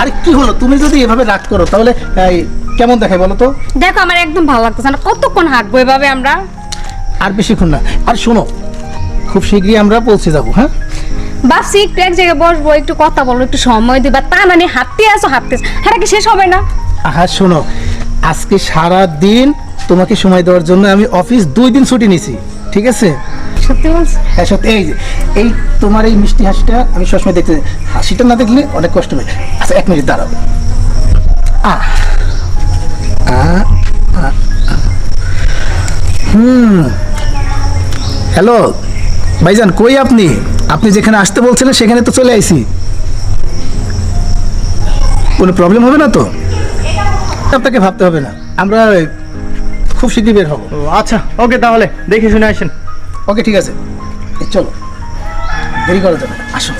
আরে কি হলো? তুমি যদি এভাবে রাগ করো তাহলে কেমন দেখায় বলো তো? দেখো আমার একদম ভালো লাগতেছে না। কতক্ষণ হাঁটবো এভাবে আমরা? আর বেশিক্ষণ না। আর শোনো খুব শীঘ্রই আমরা পৌঁছে যাব হ্যাঁ? ভাবছি একটু এক জায়গায় বসবো একটু কথা বলব একটু সময় দিবা। তা না নিয়ে হাঁটতে আসো হাঁটতে হ্যাঁ কি শেষ হবে না? হ্যাঁ শোনো আজকে সারা দিন তোমাকে সময় দেওয়ার জন্য আমি অফিস দুই দিন ছুটি নিছি ঠিক আছে? সত্যি বলছি? হ্যাঁ সত্যি। এই যে এই তোমার এই মিষ্টি হাসিটা আমি সবসময় দেখতে হাসিটা না দেখলে অনেক কষ্ট হয়। আচ্ছা এক মিনিট আহ, আহ। হুম। হ্যালো ভাইজান কই আপনি? আপনি যেখানে আসতে বলছিলেন সেখানে তো চলে আইছি। কোনো প্রবলেম হবে না তো? আপনাকে ভাবতে হবে না। আমরা খুব শীঘ্রই বের হব। আচ্ছা ওকে তাহলে দেখে শুনে আসেন। ওকে ঠিক আছে। চলো। দেরি করা যাবে আসো।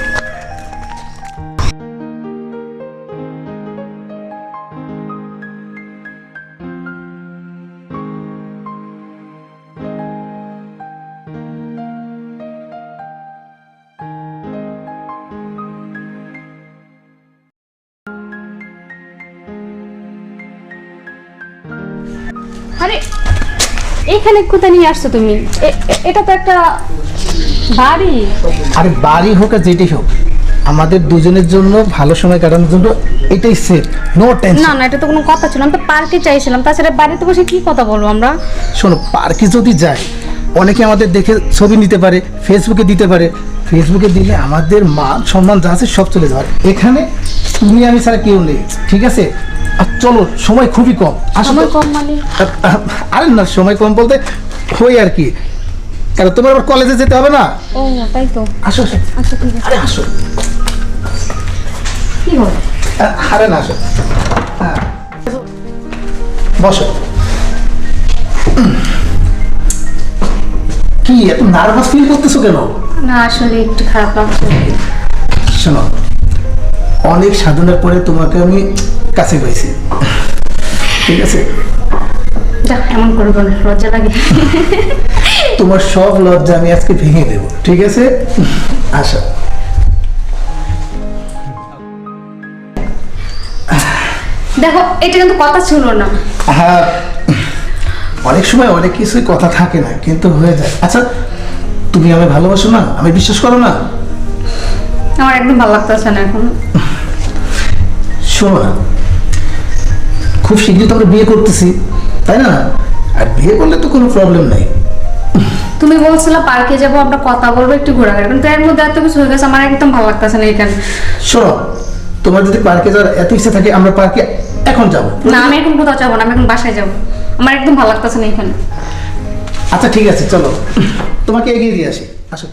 আরে এখানে কোথায় নিয়ে আসছো তুমি? এটা তো একটা বাড়ি। আরে বাড়ি হোক আর যেটাই হোক আমাদের দুজনের জন্য ভালো সময় কাটানোর জন্য এটাই সেফ নো টেনশন না না এটা তো কোনো কথা ছিল আমি তো পার্কে চাইছিলাম তাছাড়া বাড়িতে বসে কি কথা বলব আমরা? শোনো পার্কে যদি যাই অনেকে আমাদের দেখে ছবি নিতে পারে ফেসবুকে দিতে পারে। ফেসবুকে দিলে আমাদের মান সম্মান যা আছে সব চলে যাবে। এখানে তুমি আমি ছাড়া কেউ নেই ঠিক আছে? চলো সময় খুবই কম। মানে? আরে না সময় কম বলতে হই আর কি। কারণ তোমার আবার কলেজে যেতে হবে না? ও তাই তো। আসো আসো। আচ্ছা ঠিক আছে। আরে আসো। কি হলো? আরে না আসো। বসো। কি এত নার্ভাস ফিল করতেছো কেন? না আসলে একটু খারাপ লাগছে। শোনো অনেক সাধনার পরে তোমাকে আমি কাছে পাইছি। ঠিক আছে? যাক এমন করব না লজ্জা লাগে। তোমার সব লজ্জা আমি আজকে ভেঙে দেব ঠিক আছে? আসো। দেখো এটা কিন্তু কথা ছিল না। হ্যাঁ অনেক সময় অনেক কিছুই কথা থাকে না কিন্তু হয়ে যায়। আচ্ছা তুমি আমায় ভালোবাসো না? আমি বিশ্বাস করো না? আমার একদম ভালো লাগতেছে না এখন। শোনো খুব শীঘ্রই তো আমরা বিয়ে করতেছি তাই না? আর বিয়ে করলে তো কোনো প্রবলেম নাই। তুমি বলছিলে পার্কে যাব আমরা কথা বলব একটু ঘোরাঘুরি কিন্তু এর মধ্যে এত কিছু হয়ে গেছে আমার একদম ভালো লাগতেছে না এখানে। শোনো তোমার যদি পার্কে যাওয়ার এত ইচ্ছা থাকে আমরা পার্কে এখন যাব। না আমি এখন কোথাও যাব না আমি এখন বাসায় যাব। আমার একদম ভালো লাগতেছে না এখানে। আচ্ছা ঠিক আছে চলো। তোমাকে এগিয়ে দিয়ে আসি। আসো।